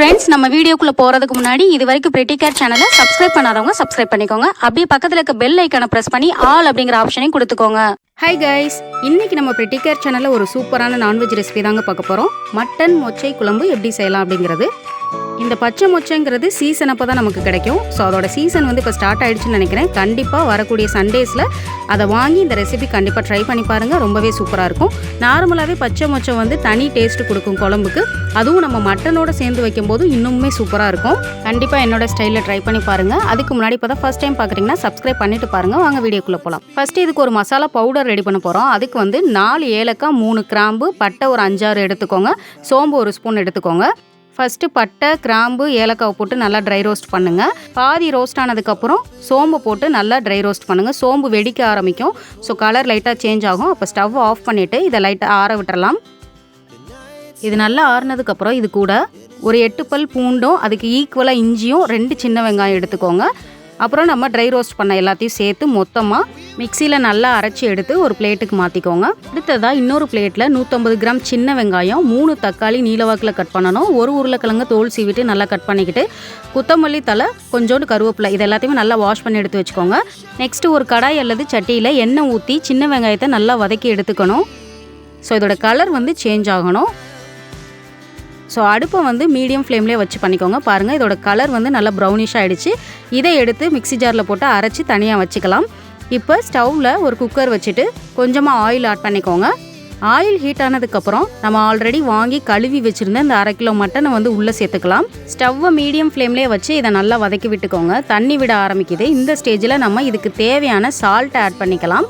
Friends நம்ம வீடியோக்குள்ளே போகிறதுக்கு முன்னாடி இது வரைக்கும் பிரிட்டி கேர் சேனலை சப்ஸ்கிரைப் பண்ணாதவங்க சப்ஸ்கிரைப் பண்ணிக்கோங்க. அப்படியே பக்கத்தில் இருக்க பெல் ஐக்கானை பிரஸ் பண்ணி ஆல் அப்படிங்கிற ஆப்ஷனையும் கொடுத்துக்கோங்க. ஹை கைஸ் இன்னைக்கு நம்ம பிரிட்டி கேர் ஒரு சூப்பரான நான்வெஜ் ரெசிபி தாங்க பார்க்க போகிறோம் மட்டன் மொச்சை குழம்பு எப்படி செய்யலாம் அப்படிங்கிறது. இந்த பச்சை மொச்சைங்கிறது சீசன் அப்போ தான் நமக்கு கிடைக்கும். ஸோ அதோட சீசன் வந்து இப்போ ஸ்டார்ட் ஆகிடுச்சுன்னு நினைக்கிறேன். கண்டிப்பாக வரக்கூடிய சண்டேஸில் அதை வாங்கி இந்த ரெசிபி கண்டிப்பாக ட்ரை பண்ணி பாருங்கள் ரொம்பவே சூப்பராக இருக்கும். நார்மலாகவே பச்சை மொச்சை வந்து தனி டேஸ்ட் கொடுக்கும் குழம்புக்கு. அதுவும் நம்ம மட்டனோட சேர்ந்து வைக்கும்போது இன்னுமே சூப்பராக இருக்கும். கண்டிப்பாக என்னோட ஸ்டைலில் ட்ரை பண்ணி பாருங்கள் அதுக்கு முன்னாடி இப்போ தான் ஃபஸ்ட் டைம் பார்க்குறீங்கன்னா சப்ஸ்கிரைப் பண்ணிட்டு பாருங்கள் வாங்க வீடியோக்குள்ளே போகலாம் ஃபஸ்ட்டு இதுக்கு ஒரு மசாலா பவுடர் ரெடி பண்ண போகிறோம் அதுக்கு வந்து நாலு ஏலக்காய் மூணு கிராம்பு பட்டை ஒரு அஞ்சாறு எடுத்துக்கோங்க. சோம்பு ஒரு ஸ்பூன் எடுத்துக்கோங்க. ஃபஸ்ட்டு பட்டை கிராம்பு ஏலக்காவை போட்டு நல்லா ட்ரை ரோஸ்ட் பண்ணுங்கள் பாதி ரோஸ்ட் ஆனதுக்கப்புறம் சோம்பு போட்டு நல்லா ட்ரை ரோஸ்ட் பண்ணுங்கள் சோம்பு வெடிக்க ஆரம்பிக்கும். ஸோ கலர் லைட்டாக சேஞ்ச் ஆகும். அப்போ ஸ்டவ் ஆஃப் பண்ணிவிட்டு இதை லைட்டாக ஆற விட்டுறலாம். இது நல்லா ஆறுனதுக்கப்புறம் இது கூட ஒரு எட்டு பல் பூண்டும் அதுக்கு ஈக்குவலாக இஞ்சியும் ரெண்டு சின்ன வெங்காயம் எடுத்துக்கோங்க. அப்புறம் நம்ம ட்ரை ரோஸ்ட் பண்ண எல்லாத்தையும் சேர்த்து மொத்தமாக மிக்சியில் நல்லா அரைச்சி எடுத்து ஒரு பிளேட்டுக்கு மாற்றிக்கோங்க அடுத்ததாக இன்னொரு பிளேட்டில் நூற்றம்பது கிராம் சின்ன வெங்காயம் மூணு தக்காளி நீலவாக்கில் கட் பண்ணணும். ஒரு உருளைக்கிழங்கு தோல் சீவிட்டு நல்லா கட் பண்ணிக்கிட்டு கொத்தமல்லி தலை கொஞ்சோண்டு கருவேப்பிலை இது எல்லாத்தையுமே நல்லா வாஷ் பண்ணி எடுத்து வச்சுக்கோங்க. நெக்ஸ்ட்டு ஒரு கடாய் அல்லது சட்டியில் எண்ணெய் ஊற்றி சின்ன வெங்காயத்தை நல்லா வதக்கி எடுத்துக்கணும். ஸோ இதோட கலர் வந்து சேஞ்ச் ஆகணும். ஸோ அடுப்பை வந்து மீடியம் ஃப்ளேம்லேயே வச்சு பண்ணிக்கோங்க. பாருங்கள் இதோட கலர் வந்து நல்லா ப்ரௌனிஷ் ஆகிடுச்சு இதை எடுத்து மிக்ஸி ஜாரில் போட்டு அரைச்சி தனியாக வச்சுக்கலாம். இப்போ ஸ்டவ்வில் ஒரு குக்கர் வச்சுட்டு கொஞ்சமாக ஆயில் ஆட் பண்ணிக்கோங்க. ஆயில் ஹீட் ஆனதுக்கப்புறம் நம்ம ஆல்ரெடி வாங்கி கழுவி வச்சுருந்த இந்த அரை கிலோ மட்டனை வந்து உள்ளே சேர்த்துக்கலாம். ஸ்டவ்வை மீடியம் ஃப்ளேம்லேயே வச்சு இதை நல்லா வதக்கி விட்டுக்கோங்க. தண்ணி விட ஆரம்பிக்குது. இந்த ஸ்டேஜில் நம்ம இதுக்கு தேவையான சால்ட் ஆட் பண்ணிக்கலாம்.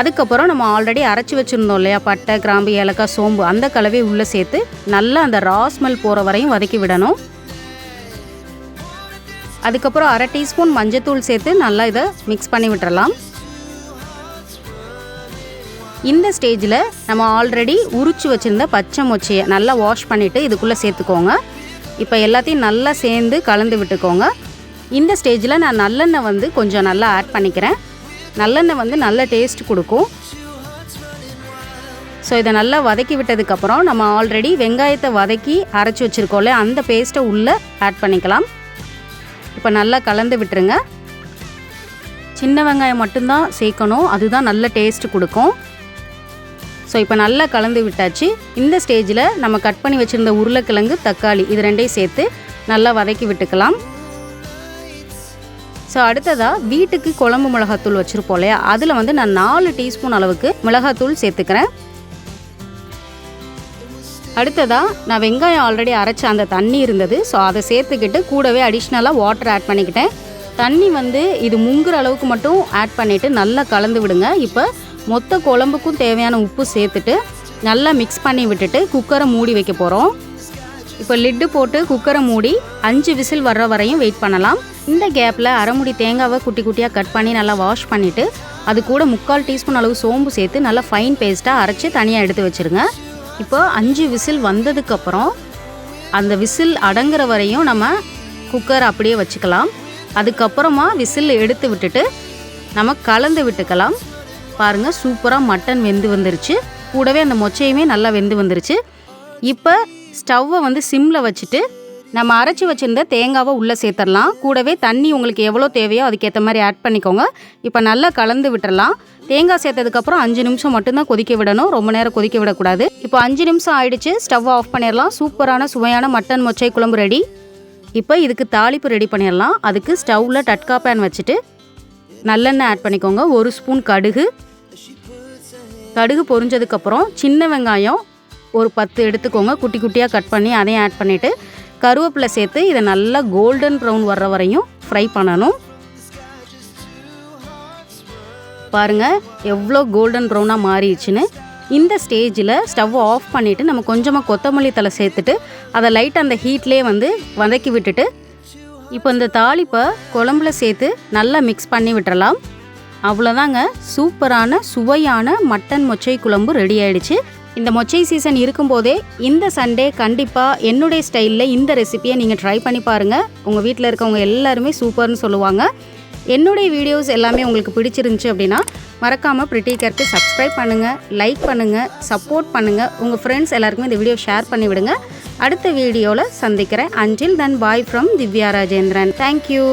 அதுக்கப்புறம் நம்ம ஆல்ரெடி அரைச்சி வச்சுருந்தோம் இல்லையா? பட்டை கிராம்பு ஏலக்காய் சோம்பு அந்த கலவை உள்ளே சேர்த்து நல்லா அந்த ரா ஸ்மெல் போகிற வரையும் வதக்கி விடணும். அதுக்கப்புறம் அரை டீஸ்பூன் மஞ்சத்தூள் சேர்த்து நல்லா இதை மிக்ஸ் பண்ணி விட்டுறலாம். இந்த ஸ்டேஜில் நம்ம ஆல்ரெடி உரிச்சு வச்சுருந்த பச்சை மொச்சையை நல்லா வாஷ் பண்ணிவிட்டு இதுக்குள்ளே சேர்த்துக்கோங்க. இப்போ எல்லாத்தையும் நல்லா சேர்ந்து கலந்து விட்டுக்கோங்க. இந்த ஸ்டேஜில் நான் நல்லெண்ணெய் வந்து கொஞ்சம் நல்லா ஆட் பண்ணிக்கிறேன். நல்லெண்ணெய் வந்து நல்ல டேஸ்ட் கொடுக்கும். ஸோ இதை நல்லா வதக்கி விட்டதுக்கப்புறம் நம்ம ஆல்ரெடி வெங்காயத்தை வதக்கி அரைச்சி வச்சுருக்கோம்ல அந்த பேஸ்ட்டை உள்ளே ஆட் பண்ணிக்கலாம். இப்போ நல்லா கலந்து விட்டுருங்க. சின்ன வெங்காயம் மட்டும்தான் சேர்க்கணும். அதுதான் நல்ல டேஸ்ட் கொடுக்கும். ஸோ இப்போ நல்லா கலந்து விட்டாச்சு. இந்த ஸ்டேஜில் நம்ம கட் பண்ணி வச்சுருந்த உருளைக்கிழங்கு தக்காளி இது ரெண்டையும் சேர்த்து நல்லா வதக்கி விட்டுக்கலாம். ஸோ அடுத்ததாக வீட்டுக்கு குழம்பு மிளகாத்தூள் வச்சுருப்போம் இல்லையா? அதில் வந்து நான் நாலு டீஸ்பூன் அளவுக்கு மிளகாத்தூள் சேர்த்துக்கிறேன். அடுத்ததாக நான் வெங்காயம் ஆல்ரெடி அரைச்ச அந்த தண்ணி இருந்தது. ஸோ அதை சேர்த்துக்கிட்டு கூடவே அடிஷ்னலாக வாட்டர் ஆட் பண்ணிக்கிட்டேன். தண்ணி வந்து இது முங்குற அளவுக்கு மட்டும் ஆட் பண்ணிவிட்டு நல்லா கலந்து விடுங்க. இப்போ மொத்த குழம்புக்கும் தேவையான உப்பு சேர்த்துட்டு நல்லா மிக்ஸ் பண்ணி விட்டுட்டு குக்கரை மூடி வைக்க போகிறோம் இப்போ லிட்டு போட்டு குக்கரை மூடி அஞ்சு விசில் வர்ற வரையும் வெயிட் பண்ணலாம். இந்த கேப்பில் அரைமுடி தேங்காவை குட்டி குட்டியாக கட் பண்ணி நல்லா வாஷ் பண்ணிவிட்டு அது கூட முக்கால் டீஸ்பூன் அளவு சோம்பு சேர்த்து நல்லா ஃபைன் பேஸ்ட்டாக அரைச்சி தனியாக எடுத்து வச்சுருங்க. இப்போ அஞ்சு விசில் வந்ததுக்கப்புறம் அந்த விசில் அடங்குற வரையும் நம்ம குக்கர் அப்படியே வச்சுக்கலாம். அதுக்கப்புறமா விசில் எடுத்து விட்டுட்டு நம்ம கலந்து விட்டுக்கலாம். பாருங்கள் சூப்பராக மட்டன் வெந்து வந்துருச்சு. கூடவே அந்த மொச்சையுமே நல்லா வெந்து வந்துருச்சு. இப்போ ஸ்டவ்வை வந்து சிம்மில் வச்சுட்டு நம்ம அரைச்சி வச்சுருந்த தேங்காவை உள்ளே சேர்த்துடலாம். கூடவே தண்ணி உங்களுக்கு எவ்வளோ தேவையோ அதுக்கேற்ற மாதிரி ஆட் பண்ணிக்கோங்க. இப்போ நல்லா கலந்து விட்டுடலாம் தேங்காய் சேர்த்ததுக்கப்புறம் அஞ்சு நிமிஷம் மட்டும்தான் கொதிக்க விடணும். ரொம்ப நேரம் கொதிக்க விடக்கூடாது. இப்போ அஞ்சு நிமிஷம் ஆயிடுச்சு. ஸ்டவ் ஆஃப் பண்ணிடலாம். சூப்பரான சுவையான மட்டன் மொச்சை குழம்பு ரெடி. இப்போ இதுக்கு தாளிப்பு ரெடி பண்ணிடலாம். அதுக்கு ஸ்டவ்வில் டட்கா பேன் வச்சுட்டு நல்லெண்ணெய் ஆட் பண்ணிக்கோங்க. ஒரு ஸ்பூன் கடுகு. கடுகு பொரிஞ்சதுக்கப்புறம் சின்ன வெங்காயம் ஒரு பத்து எடுத்துக்கோங்க. குட்டி குட்டியாக கட் பண்ணி அதையும் ஆட் பண்ணிவிட்டு கருவேப்பிலை சேர்த்து இதை நல்லா கோல்டன் ப்ரௌன் வர்ற வரையும் ஃப்ரை பண்ணணும். பாருங்கள் எவ்வளோ கோல்டன் ப்ரௌனாக மாறிடுச்சுன்னு. இந்த ஸ்டேஜில் ஸ்டவ் ஆஃப் பண்ணிவிட்டு நம்ம கொஞ்சமாக கொத்தமல்லி தலை சேர்த்துட்டு அதை லைட் அந்த ஹீட்லேயே வந்து வதக்கி விட்டுட்டு இப்போ இந்த தாளிப்பை குழம்புல சேர்த்து நல்லா மிக்ஸ் பண்ணி விட்டுறலாம். அவ்வளோதாங்க சூப்பரான சுவையான மட்டன் மொச்சை குழம்பு ரெடி ஆயிடுச்சு. இந்த மொச்சை சீசன் இருக்கும்போதே இந்த சண்டே கண்டிப்பாக என்னுடைய ஸ்டைலில் இந்த ரெசிபியை நீங்கள் ட்ரை பண்ணி பாருங்கள் உங்கள் வீட்டில் இருக்கவங்க எல்லாருமே சூப்பர்னு சொல்லுவாங்க. என்னுடைய வீடியோஸ் எல்லாமே உங்களுக்கு பிடிச்சிருந்துச்சு அப்படின்னா மறக்காமல் பிரிட்டி கேருக்கு சப்ஸ்கிரைப் பண்ணுங்கள் லைக் பண்ணுங்கள் சப்போர்ட் பண்ணுங்கள் உங்கள் ஃப்ரெண்ட்ஸ் எல்லாருக்குமே இந்த வீடியோ ஷேர் பண்ணி விடுங்க. அடுத்த வீடியோவில் சந்திக்கிறேன். Until then bye from Divya Rajendran. Thank you